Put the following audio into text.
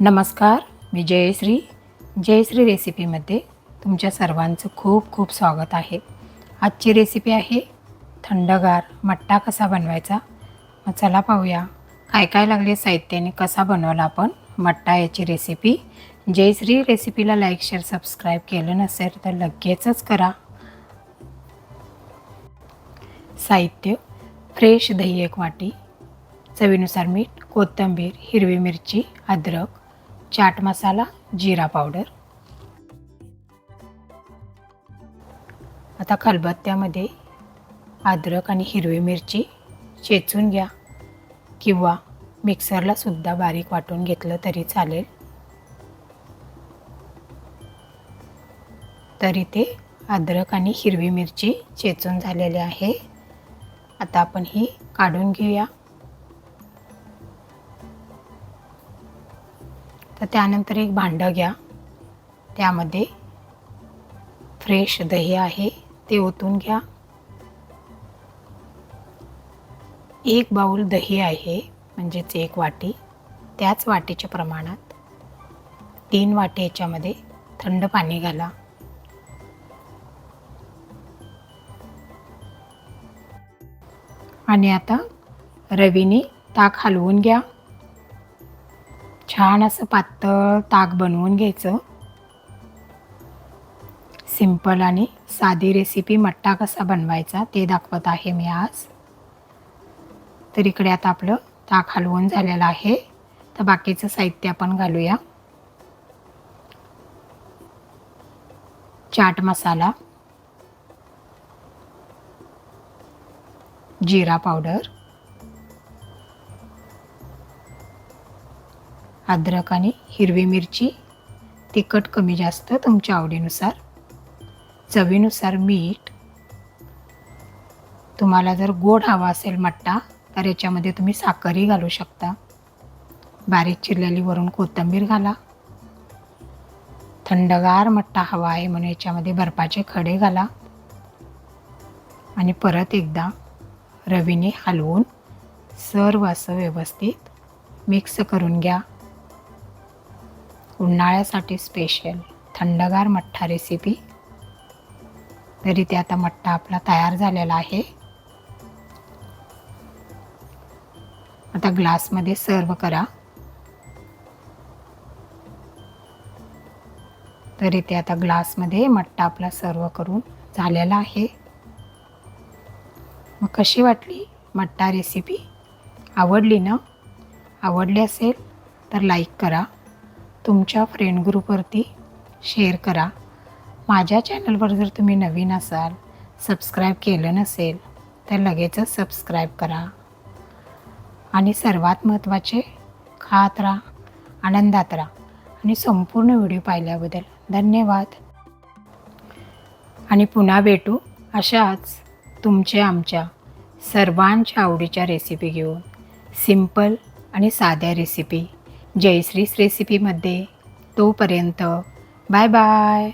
नमस्कार मी जयश्री. जयश्री रेसिपीमध्ये तुमच्या सर्वांचं खूप खूप स्वागत आहे. आजची रेसिपी आहे थंडगार मट्टा कसा बनवायचा? मग चला पाहूया. काय काय लागले साहित्याने कसा बनवला आपण मट्टा याची रेसिपी जयश्री रेसिपीला लाईक शेअर सबस्क्राईब केलं नसेल तर लगेचच करा. साहित्य फ्रेश दही एक वाटी चवीनुसार मीठ कोथिंबीर हिरवी मिरची अद्रक चाट मसाला जिरा पावडर. आता खलबत्त्यामध्ये अद्रक आणि हिरवी मिरची चेचून घ्या. किंवा मिक्सरला सुद्धा बारीक वाटून घेतलं तरी चालेल. तर इथे अद्रक आणि हिरवी मिरची चेचून झालेली आहे. आता आपण ही काढून घेऊया. तर त्यानंतर एक भांडं घ्या. त्यामध्ये फ्रेश दही आहे ते ओतून घ्या. एक बाऊल दही आहे म्हणजेच एक वाटी. त्याच वाटीच्या प्रमाणात तीन वाटी याच्यामध्ये थंड पाणी घाला. आणि आता रवीने ताक हलवून घ्या. छान असं पातळ ताक बनवून घ्यायचं. सिंपल आणि साधी रेसिपी मट्टा कसा बनवायचा ते दाखवत आहे मी आज. तर इकडे आता आपलं ताक हलवून झालेलं आहे. तर बाकीचं साहित्य आपण घालूया. चाट मसाला. जिरा पावडर. अद्रक आणि हिरवी मिरची. तिखट कमी जास्त तुमच्या आवडीनुसार. चवीनुसार मीठ. तुम्हाला जर गोड हवा असेल मट्टा तर याच्यामध्ये तुम्ही साखरही घालू शकता. बारीक चिरलेली वरून कोथिंबीर घाला. थंडगार मट्टा हवा आहे म्हणून याच्यामध्ये बर्फाचे खडे घाला. आणि परत एकदा रवीने हलवून सर्व असं व्यवस्थित मिक्स करून घ्या. उन्हाळ्यासाठी स्पेशल थंडगार मठ्ठा रेसिपी तरी ते आता मठ्ठा आपला तयार झालेला आहे. आता ग्लासमध्ये सर्व करा. तरी ते आता ग्लासमध्ये मट्टा आपला सर्व करून झालेला आहे. मग कशी वाटली मठ्ठा रेसिपी आवडली ना? आवडली असेल तर लाईक करा. तुमच्या फ्रेंड ग्रुपवरती शेअर करा. माझ्या चॅनलवर जर तुम्ही नवीन असाल सबस्क्राईब केलं नसेल तर लगेचच सबस्क्राईब करा. आणि सर्वात महत्त्वाचे खात राहा आनंदात राहा. आणि संपूर्ण व्हिडिओ पाहिल्याबद्दल धन्यवाद. आणि पुन्हा भेटू अशाच तुमच्या आमच्या सर्वांच्या आवडीच्या रेसिपी घेऊन. सिंपल आणि साध्या रेसिपी जयश्रीस रेसिपीमध्ये तोपर्यंत बाय बाय.